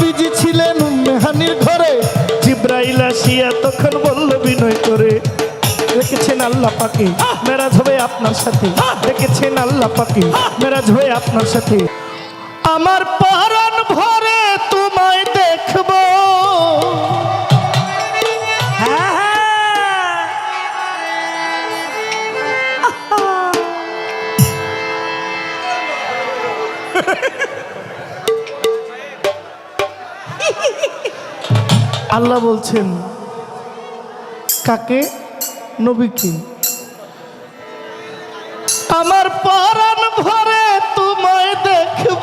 Busy ছিলেন মেহানির ঘরে। জিব্রাইল আসিয়া তখন বলল, বিনয় করে দেখেছেন আল্লাহ পাকি? মেরাজ হবে আপনার সাথে। দেখেছেন আল্লাহ পাকি? মেরাজ হয়ে আপনার সাথে। আমার পরাণ আল্লাহ বলছেন কাকে? নবীকে। আমার পরাণ ভরে তোমায় দেখব।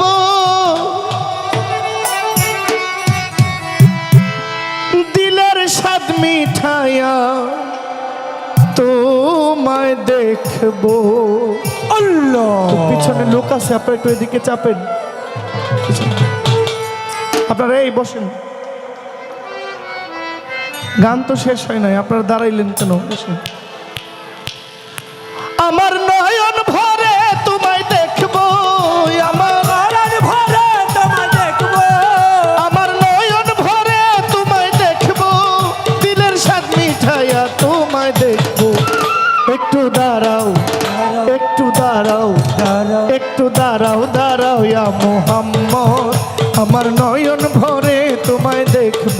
দিলের স্বাদ মিঠাইয়া তোমায় দেখব। আল্লাহ। পিছনে লোক আছে আপনার একটু এদিকে চাপেন। আপনারা এই বসেন। গান তো শেষ হয় নাই, আপনারা দাঁড়াইলেন কেন? আমার নয়ন ভরে তোমায় দেখব, আমার তোমায় দেখব একটু দাঁড়াও একটু দাঁড়াও দাঁড়াও। একটু দাঁড়াও দাঁড়াও ইয়া মোহাম্মদ, আমার নয়ন ভরে তোমায় দেখব।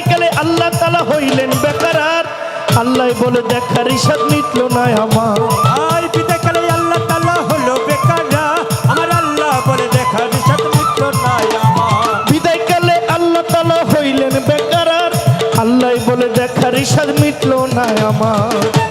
আল্লাহ তালা হইলেন বেকারার আল্লাহ বলে দেখার ইসাদ নিতল না আমার। আই পিতা কালে আল্লাহ তাআলা হলো বেকারা। আমার আল্লাহ বলে নাই আমার। আল্লাহ তালা হইলেন বেকারার আল্লাহ বলে দেখার ইসাদ মিটল না আমার।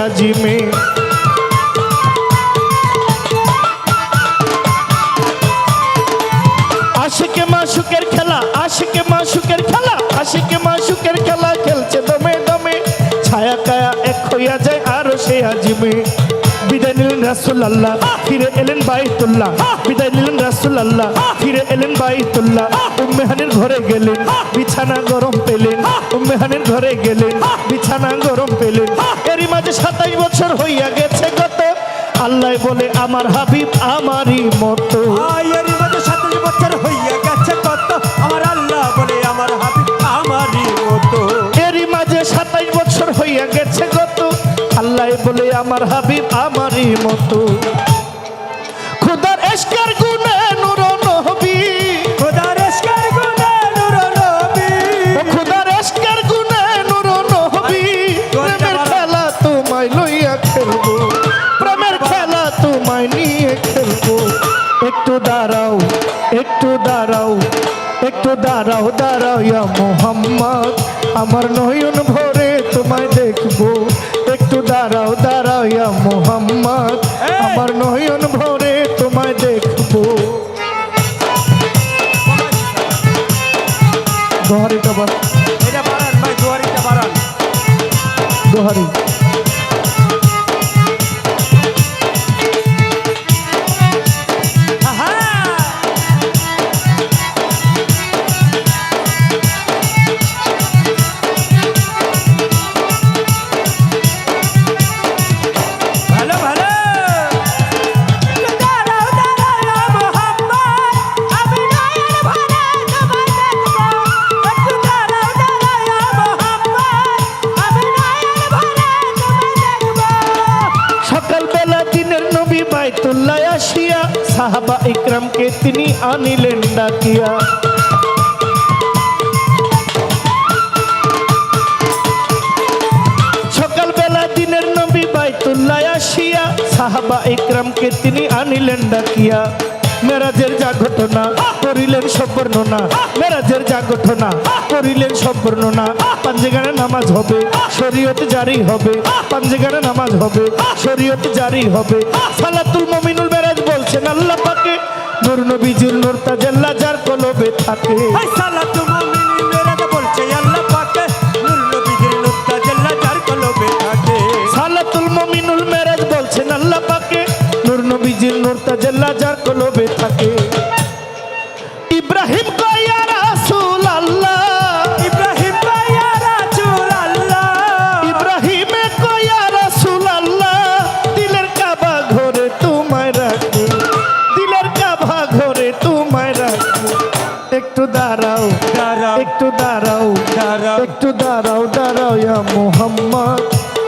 আরও সে আজিমে আশিকে মাসুকের খেলা, আশিকে মাসুকের খেলা, আশিকে মাসুকের খেলা খেলছে দমে দমে। ছায়া কায়া এক হইয়া যায় আরও সে আজিমে বিদায় নিলেন রাসুল্লাহ ফিরে এলেন বাইতুল্লাহ। বিদায় নিলেন রাসুল্লাহ ফিরে এলেন বাইতুল্লাহ। উম্মেহানের ঘরে গেলেন, বিছানা গরম পেলেন। উম্মেহানের ঘরে গেলেন, বিছানা গরম পেলেন। সাতাই বছর হইয়া গেছে গত। আল্লাহ বলে আমার হাবিব আমারই মতো। সাতাশ বছর হইয়া গেছে কত আমার আল্লাহ বলে আমার হাবিব আমারই মতো। এরই মাঝে সাতাই বছর হইয়া গেছে গত। আল্লাহ বলে আমার হাবিব আমারই মতো। ইয়া মোহাম্মদ আমার নয়ন ভরে তোমায় দেখব। একটু দাঁড়াও দাঁড়াও ইয়া মোহাম্মদ আমার নয়ন ভরে তোমায় দেখব। দোহারিটা বাড়ান। দোহারি। ইকরামকে তিনি আনিলেন ডাকিয়া। সকালবেলা দিনের নবী বাইতুল্লাহ আসিয়া, সাহাবা ইকরামকে তিনি আনিলেন ডাকিয়া। মেরাজের যা ঘটনা, করিলেন সব বর্ণনা। মেরাজের যা ঘটনা, করিলেন সব বর্ণনা। পাঞ্জেগানে নামাজ হবে, শরীয়ত জারি হবে। পাঞ্জেগানে নামাজ হবে, শরীয়ত জারি হবে। সালাতুল মমিনুল মেরাজ বলছেন, আল্লাহ পাকে নূর নবীজির নূর তাজাল্লা কলবে থাকে। সালাতু মুমিনিন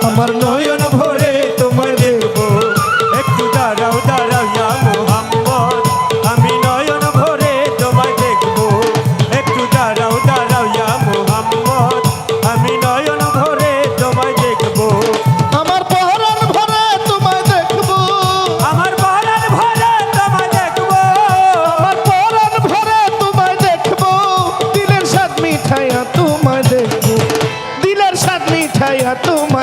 আমার নয়ন ভরে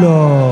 দেখব আল্লাহ